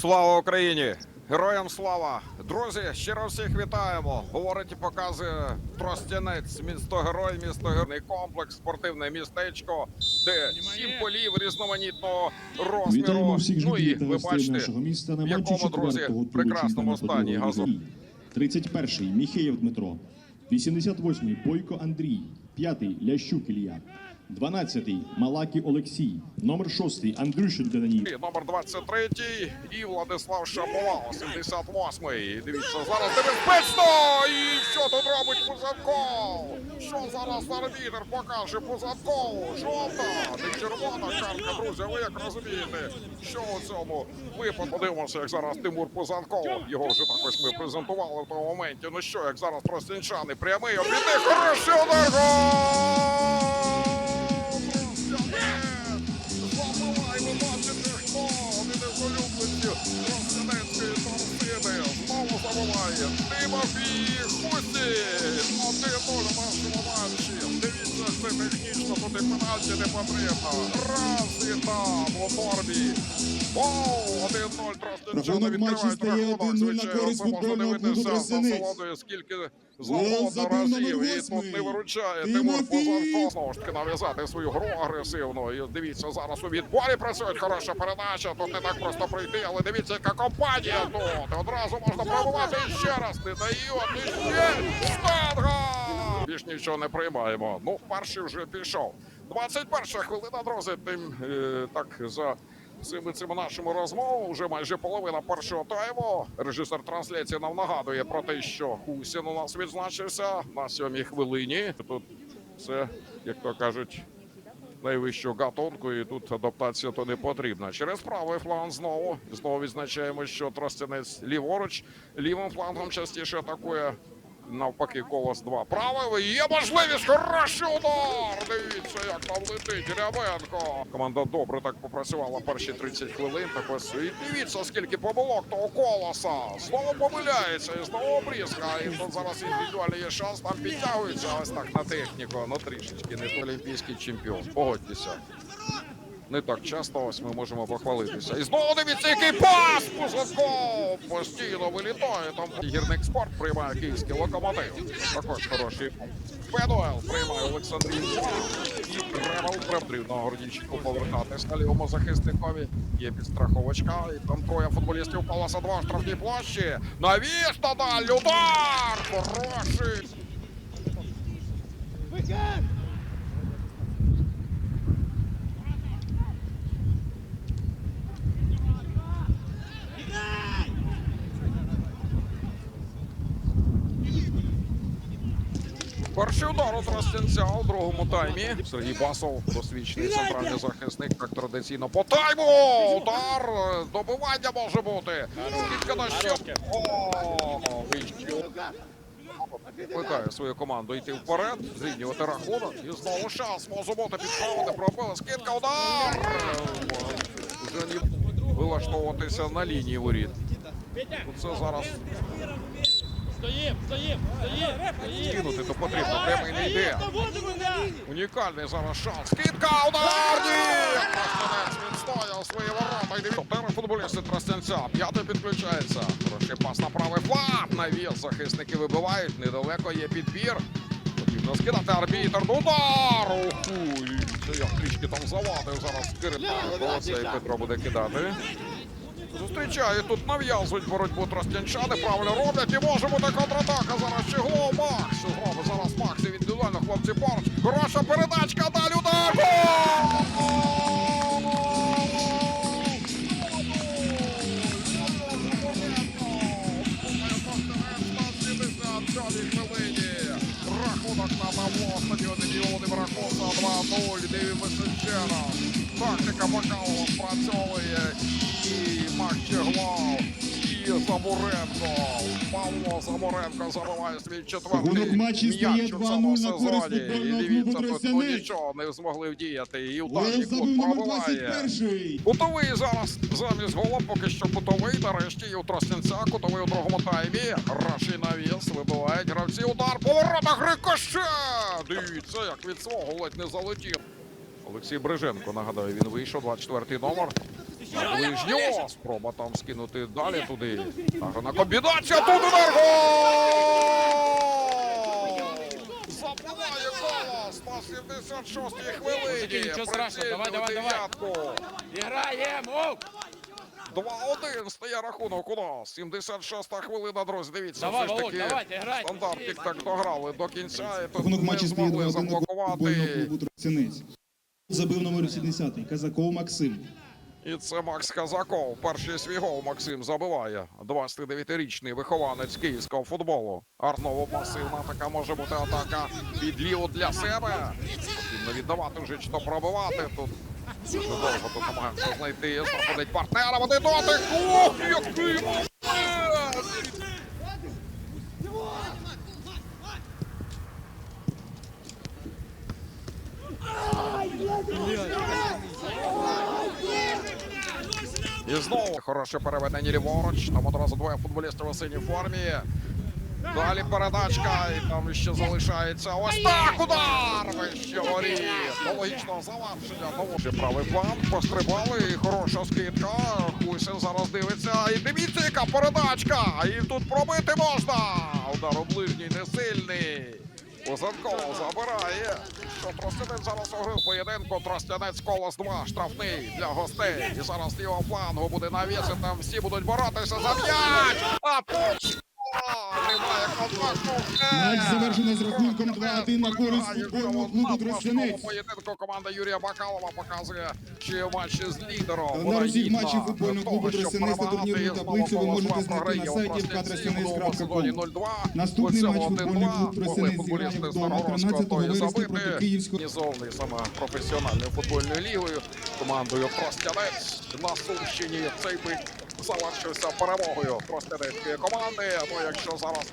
Слава Україні! Героям слава! Друзі, щиро всіх вітаємо! Говорить і показує Тростянець, місто герой, місто геройний комплекс, спортивне містечко, де сім полів різноманітного розміру. Всіх Ну і ви бачите, нашого міста на в якому, друзі, прекрасному стані газон. 31-й Міхеєв Дмитро, 88-й Бойко Андрій, 5-й Лящук Ілля, 12-й Малакі Олексій, номер 6-й Андрющенко Даній, номер 23 і Владислав Шаповал, 78-й. Дивіться, зараз небезпечно! І що тут робить Пузанков? Що зараз арбітер покаже Пузанкову? Жовта, не червона картка, друзі. Ви як розумієте, що у цьому випадку? Подивимося, як зараз Тимур Пузанков. Його вже так ось ми презентували в тому моменті. Ну що, як зараз тростянчани, прямий обідний, хороший удар! Гол! Тимофій Хусі. Тут пенальті не потрібно. Раз і там у нормі. Гол! 1-0 Тростянчани Рахунок матчу відкривають стає рахунок. 1-0 на Звичайно, користь це можна футбольного клубу дивитися з насолодою, скільки завгодно забив номер разів. І тут не виручає Тимофій! Тимур Позанков. Знову ж таки нав'язати свою гру агресивно. І дивіться, зараз у відборі працюють. Хороша передача. Тут не так просто пройти, але дивіться, яка компанія тут. Одразу можна пробувати ще раз. Не дають. І ще штанга. Більш нічого не приймаємо. Ну, перший вже пішов. 21 хвилина, друзі. Тим е, так за. Цими цими нашими розмовами вже майже половина першого тайму. Режисер трансляції нам нагадує про те, що Хусін у нас відзначився на сьомій хвилині. Тут це, як то кажуть, найвищого гатунку, і тут адаптація то не потрібна. Через правий фланг знову знову відзначаємо, що тростянець ліворуч лівим флангом частіше атакує. Навпаки, колос 2. Правий є можливість. Хороший удар. Дивіться, як там летить Рябенко. Команда добре так попрацювала перші 30 хвилин. Так і дивіться, скільки помилок того колоса. Знову помиляється і знову обрізка. І тут зараз індивідуальний є шанс. Там підтягується ось так на техніку. Ну трішечки не олімпійський чемпіон. Погодьтеся. Не так часто ось ми можемо похвалитися. І знову дивіться, який пас! Пузаков постійно вилітає. Там гірник спорт приймає київський локомотив. Також хороший Педуел приймає Олександрій. І Ревел потрібно Гордійчику повертатись на лівому захисникові. Є підстраховочка. І там троє футболістів Паласа 2 в штрафній площі. Навіс на даль! Удар! Хороший! Перший удар у Тростянця у другому таймі. Сергій Басов, досвідчений центральний захисник, як традиційно по тайму. Удар добивання може бути. Скільки на ще. О, вищу. Викликає свою команду йти вперед, зрівнювати рахунок. І знову шанс може бути підправити. Пробили. Скидка, удар. Вже не вилаштовуватися на лінії воріт. Це зараз Стоїм, стоїм, стоїм, кинути то потрібно. Прямий не йде. Унікальний зараз шанс. Скидка, удар! Ні! Тростянець відстояв свої ворота. І дивіться, тепер футболісти Тростянця. П'ятий підключається. Хороший пас на правий фланг. Навіс захисники вибивають. Недалеко є підбір. Потрібно скидати арбітр. Ну, Удар! Уху! І Це я трішки там завадив зараз і Петро буде кидати. Зустрічає тут нав'язують боротьбу тростянчани, правильно роблять і може бути контратака. Зараз Чеглов Макс. Зробить зараз Макс індивідуально хлопці поруч. Хороша передачка, далі удар. Рахунок на Павло, стадіоні Володимира Коса 2-0. Дивимося ще раз. Тактика Бакалова спрацьовує. І Макчеглав, і Забуренко. Павло Забуренко забиває свій четвертий м'яч у цьому 2-0 на користь сезоні. І дивіться, тут ну, нічого не змогли вдіяти. І тут номер пробиває. 21-й. Кутовий зараз замість гола, поки що кутовий. Нарешті і у Тростянця. Кутовий у другому таймі. Раший навіс. Вибивають гравці. Удар по воротах. Рикоше! Дивіться, як від свого ледь не залетів. Олексій Бриженко, нагадаю, він вийшов, 24-й номер. На ближнього. Спроба там скинути далі туди. Гарна комбінація. Тут удар гол! Забиває голос на 76-й хвилині. Нічого, страшного. Давай, давай, давай. Дев'ятку. Граємо! 2-1 стає рахунок у нас. 76-та хвилина, друзі. Дивіться, Давай, все ж таки давайте, грайте. стандартик так дограли до кінця. І тут Рахунок не змогли 2-1 заблокувати. Забив номер 70 Казаков Максим. І це Макс Казаков. Перший свій гол Максим забиває. 29-річний вихованець київського футболу. Арново пасивна така може бути атака під ліву для себе. Потрібно віддавати вже чи то пробивати. Тут дуже довго тут намагається знайти. Знаходить партнера. Вони дотик. Ох, який момент! І знову хороше переведення ліворуч. Там одразу двоє футболістів у синій формі. Далі передачка, і там ще залишається. Ось так удар! Вище воріт. До логічного завершення. Знову ж правий план. Пострибали. І хороша скидка. Хусін зараз дивиться. І дивіться, яка передачка! І тут пробити можна. Удар у ближній не сильний. Озенков забирає. Що Тростянець зараз огрив поєдинку. Тростянець колос 2. Штрафний для гостей. І зараз його флангу буде навіси. Там всі будуть боротися за м'яч. А тут. Матч завершено з рахунком 2-1 на користь футбольного клубу Тростянець. Поєдинку команда Юрія Бакалова показує, чи матчі з лідером. На усіх матчів футбольного клубу «Тростянець» перемагати. турнірну таблицю ви можете знайти на сайті у Тростянці в новому www.trostyanets.com. сезоні 0-2. Наступний матч футбольний 1-2. клуб «Тростянець» зіграє вдома 13 вересня проти Київського. Організований саме професіональною футбольною лігою командою Тростянець на Сумщині. Цей бик завершився перемогою Тростянецької команди. Ну, якщо зараз